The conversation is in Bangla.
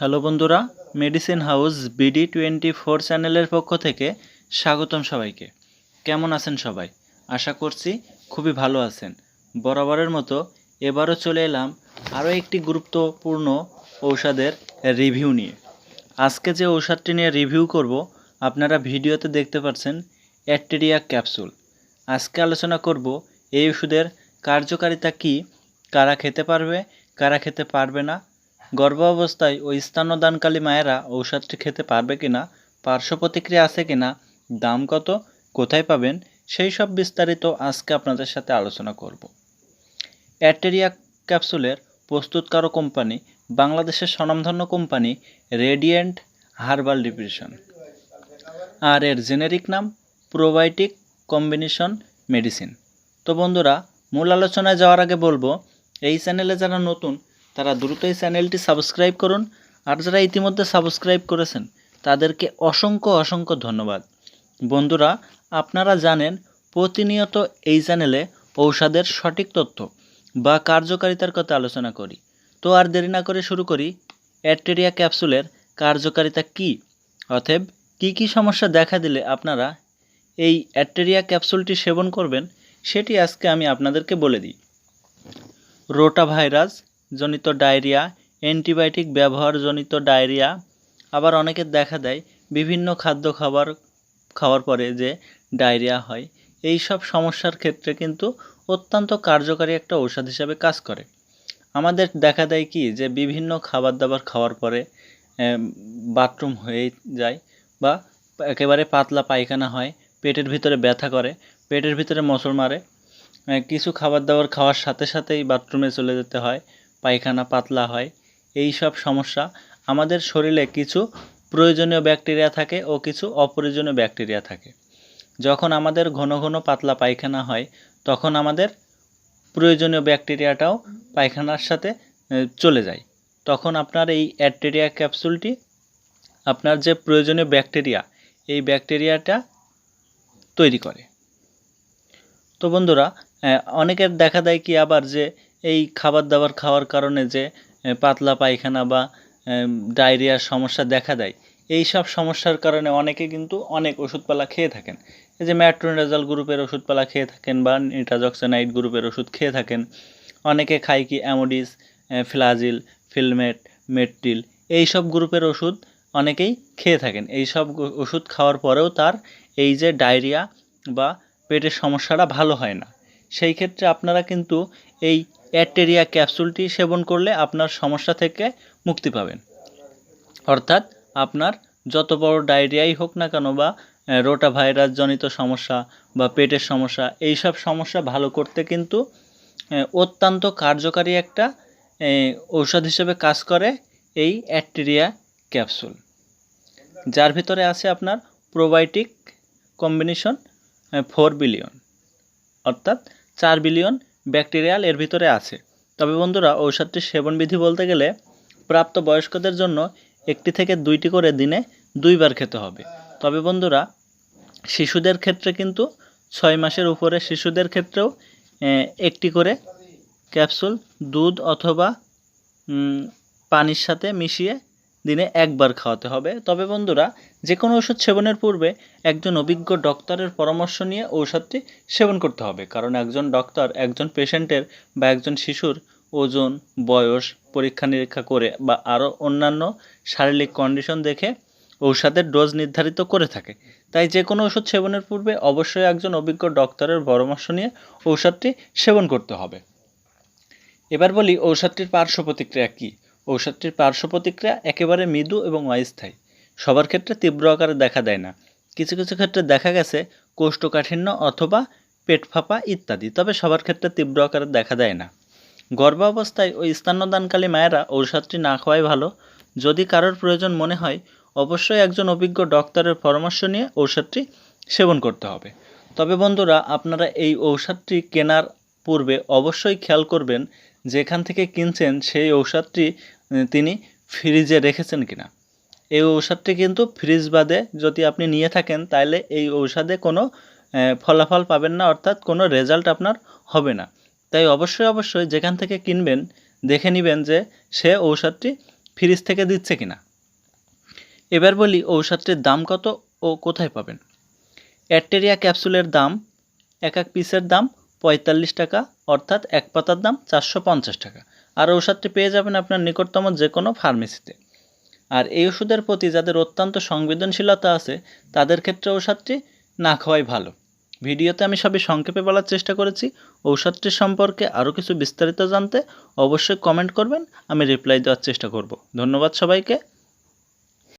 হ্যালো বন্ধুরা medicine house BD twenty four চ্যানেলের পক্ষ থেকে স্বাগতম সবাইকে। কেমন আছেন সবাই? আশা করছি খুবই ভালো আছেন। বরাবরের মতো এবারও চলে এলাম আরও একটি গুরুত্বপূর্ণ ঔষধের রিভিউ নিয়ে। আজকে যে ঔষধটি নিয়ে রিভিউ করব, আপনারা ভিডিওতে দেখতে পাচ্ছেন অ্যাটেরিয়া ক্যাপসুল আজকে আলোচনা করব এই ওষুধের কার্যকারিতা কী, কারা খেতে পারবে, কারা খেতে পারবে না গর্ভাবস্থায় ও স্তন্যদানকালী মায়েরা ঔষধটি খেতে পারবে কিনা পার্শ্ব প্রতিক্রিয়া আছে কিনা, দাম কত, কোথায় পাবেন, সেই সব বিস্তারিত আজকে আপনাদের সাথে আলোচনা করব। অ্যাটেরিয়া ক্যাপসুলের প্রস্তুতকারক কোম্পানি, বাংলাদেশের স্বনামধন্য কোম্পানি রেডিয়েন্ট হার্বাল ডিপ্রেশন। আর এর জেনেরিক নাম প্রোবায়োটিক কম্বিনেশন মেডিসিন। তো বন্ধুরা, মূল আলোচনায় যাওয়ার আগে বলব, এই চ্যানেলে যারা নতুন তারা দ্রুত এই চ্যানেলটি সাবস্ক্রাইব করুন আর যারা ইতিমধ্যে সাবস্ক্রাইব করেছেন, তাদেরকে অসংখ্য অসংখ্য ধন্যবাদ। বন্ধুরা, আপনারা জানেন প্রতিনিয়ত এই চ্যানেলে ঔষধের সঠিক তথ্য বা কার্যকারিতার কথা আলোচনা করি। তো আর দেরি না করে শুরু করি অ্যাটেরিয়া ক্যাপসুলের কার্যকারিতা কী? অতএব, কী কী সমস্যা দেখা দিলে আপনারা এই অ্যাটেরিয়া ক্যাপসুলটি সেবন করবেন, সেটি আজকে আমি আপনাদেরকে বলে দিই। রোটা ভাইরাস জনিত ডায়রিয়া, অ্যান্টিবায়োটিক ব্যবহারজনিত ডায়রিয়া, আবার অনেকের দেখা দেয় বিভিন্ন খাদ্য খাবার, খাওয়ার পরে যে ডায়রিয়া হয়। এই সব সমস্যার ক্ষেত্রে কিন্তু অত্যন্ত কার্যকারী একটা ঔষধ হিসাবে কাজ করে। আমাদের দেখা দেয় কি যে বিভিন্ন খাবার দাবার খাওয়ার পরে বাথরুম হয়ে যায় বা একেবারে পাতলা পায়খানা হয়, পেটের ভিতরে ব্যথা করে, পেটের ভিতরে মশল মারে। কিছু খাবার দাবার খাওয়ার সাথে সাথেই বাথরুমে চলে যেতে হয়। পায়খানা পাতলা হয়। এই সব সমস্যা আমাদের শরীরে কিছু প্রয়োজনীয় ব্যাকটেরিয়া থাকে ও কিছু অপ্রয়োজনীয় ব্যাকটেরিয়া থাকে। যখন আমাদের ঘন ঘন পাতলা পায়খানা হয়, তখন আমাদের প্রয়োজনীয় ব্যাকটেরিয়াটাও পায়খানার সাথে চলে যায়। তখন আপনার এই অ্যাটেরিয়া ক্যাপসুলটি, আপনার যে প্রয়োজনীয় ব্যাকটেরিয়া, এই ব্যাকটেরিয়াটা তৈরি করে। তো বন্ধুরা অনেকের দেখা দেয় কি আবার যে এই খাবার দাবার খাওয়ার কারণে যে পাতলা পায়খানা বা ডায়রিয়ার সমস্যা দেখা দেয়। এই সব সমস্যার কারণে অনেকে কিন্তু অনেক ওষুধপালা খেয়ে থাকেন। এই যে ম্যাট্রোনাজাল গ্রুপের ওষুধপালা খেয়ে থাকেন বা নিটাজক্সানাইড গ্রুপের ওষুধ খেয়ে থাকেন। অনেকে খায় কি অ্যামোডিস ফ্লাজিল, ফিলমেট, মেট্রিল এই সব গ্রুপের ওষুধ অনেকেই খেয়ে থাকেন। এই সব ওষুধ খাওয়ার পরেও তার এই যে ডায়রিয়া বা পেটের সমস্যাটা ভালো হয় না। সেই ক্ষেত্রে আপনারা কিন্তু এই অ্যাটেরিয়া ক্যাপসুলটি সেবন করলে আপনার সমস্যা থেকে মুক্তি পাবেন। অর্থাৎ আপনার যত বড় ডায়রিয়াই হোক না কেন বা রোটা ভাইরাস জনিত সমস্যা বা পেটের সমস্যা এই সব সমস্যা ভালো করতে কিন্তু অত্যন্ত কার্যকারী একটা ঔষধ হিসেবে কাজ করে এই অ্যাটেরিয়া ক্যাপসুল। যার ভিতরে আছে আপনার প্রোবায়োটিক কম্বিনেশন ফোর বিলিয়ন। অর্থাৎ চার বিলিয়ন ব্যাকটেরিয়াল এর ভিতরে আছে। তবে বন্ধুরা ঔষধটির সেবনবিধি বলতে গেলে প্রাপ্ত বয়স্কদের জন্য একটি থেকে দুইটি করে দিনে দুইবার খেতে হবে। তবে বন্ধুরা, শিশুদের ক্ষেত্রে কিন্তু ছয় মাসের উপরে শিশুদের ক্ষেত্রেও একটি করে ক্যাপসুল, দুধ অথবা পানির সাথে মিশিয়ে দিনে একবার খাওয়াতে হবে। তবে বন্ধুরা যে কোনো ওষুধ সেবনের পূর্বে একজন অভিজ্ঞ ডক্টরের পরামর্শ নিয়ে ঔষধটি সেবন করতে হবে। কারণ একজন ডক্টর একজন পেশেন্টের বা একজন শিশুর ওজন, বয়স, পরীক্ষা নিরীক্ষা করে বা আরও অন্যান্য শারীরিক কন্ডিশন দেখে ঔষধের ডোজ নির্ধারিত করে থাকে। তাই যে কোনো ওষুধ সেবনের পূর্বে অবশ্যই একজন অভিজ্ঞ ডক্টরের পরামর্শ নিয়ে ঔষধটি সেবন করতে হবে। এবার বলি ঔষধটির পার্শ্ব প্রতিক্রিয়া কী? ঔষধটির পার্শ্ব প্রতিক্রিয়া একেবারে মৃদু এবং অস্থায়ী। সবার ক্ষেত্রে তীব্র আকারে দেখা দেয় না। কিছু কিছু ক্ষেত্রে দেখা গেছে কোষ্ঠকাঠিন্য অথবা পেট ফাঁপা ইত্যাদি, তবে সবার ক্ষেত্রে তীব্র আকারে দেখা দেয় না। গর্ভাবস্থায় ওই স্থানদানকালী মায়েরা ঔষধটি না খাওয়াই ভালো। যদি কারোর প্রয়োজন মনে হয়, অবশ্যই একজন অভিজ্ঞ ডক্টরের পরামর্শ নিয়ে ঔষধটি সেবন করতে হবে। তবে বন্ধুরা, আপনারা এই ঔষধটি কেনার পূর্বে অবশ্যই খেয়াল করবেন, যেখান থেকে কিনছেন সেই ঔষধটি তিনি ফ্রিজে রেখেছেন কিনা। এই ঔষধটি কিন্তু ফ্রিজ বাদে যদি আপনি নিয়ে থাকেন তাহলে এই ঔষধে কোনো ফলাফল পাবেন না, অর্থাৎ কোনো রেজাল্ট আপনার হবে না। তাই অবশ্যই অবশ্যই যেখান থেকে কিনবেন, দেখে নেবেন যে সে ঔষধটি ফ্রিজ থেকে দিচ্ছে কিনা। এবার বলি ঔষধটির দাম কত ও কোথায় পাবেন। অ্যাটেরিয়া ক্যাপসুলের দাম এক এক পিসের দাম পঁয়তাল্লিশ টাকা, অর্থাৎ এক পাতার দাম চারশো পঞ্চাশ টাকা। আর ঔষধটি পেয়ে যাবেন আপনার নিকটতম যে কোনো ফার্মেসিতে। আর এই ওষুধের প্রতি যাদের অত্যন্ত সংবেদনশীলতা আছে, তাদের ক্ষেত্রে ঔষধটি না খাওয়াই ভালো। ভিডিওতে আমি সবই সংক্ষেপে বলার চেষ্টা করেছি। ঔষধটির সম্পর্কে আরও কিছু বিস্তারিত জানতে অবশ্যই কমেন্ট করবেন, আমি রিপ্লাই দেওয়ার চেষ্টা করব। ধন্যবাদ সবাইকে।